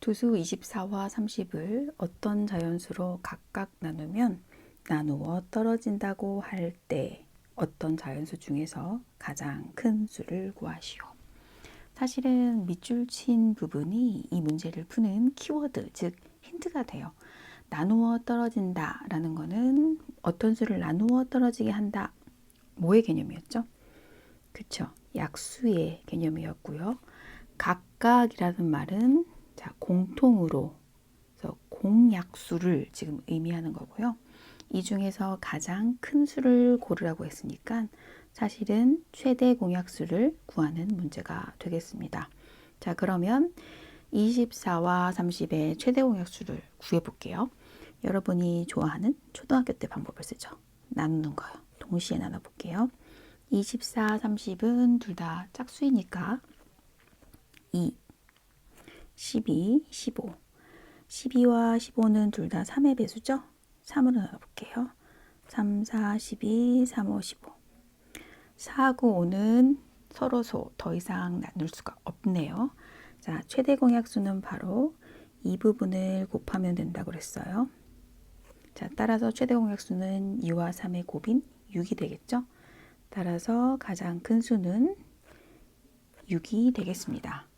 두수 24와 30을 어떤 자연수로 각각 나누면 나누어 떨어진다고 할 때 어떤 자연수 중에서 가장 큰 수를 구하시오. 사실은 밑줄 친 부분이 이 문제를 푸는 키워드, 즉 힌트가 돼요. 나누어 떨어진다 라는 거는 어떤 수를 나누어 떨어지게 한다. 뭐의 개념이었죠? 그쵸. 약수의 개념이었고요. 각각이라는 말은 자, 공통으로 그래서 공약수를 지금 의미하는 거고요. 이 중에서 가장 큰 수를 고르라고 했으니까 사실은 최대 공약수를 구하는 문제가 되겠습니다. 자, 그러면 24와 30의 최대 공약수를 구해 볼게요. 여러분이 좋아하는 초등학교 때 방법을 쓰죠. 나누는 거요. 동시에 나눠 볼게요. 24, 30은 둘 다 짝수이니까 2, 12, 15. 12와 15는 둘 다 3의 배수죠? 3으로 나눠볼게요. 3, 4, 12, 3, 5, 15. 4하고 5는 서로서 더 이상 나눌 수가 없네요. 자, 최대 공약수는 바로 이 부분을 곱하면 된다고 그랬어요. 자, 따라서 최대 공약수는 2와 3의 곱인 6이 되겠죠? 따라서 가장 큰 수는 6이 되겠습니다.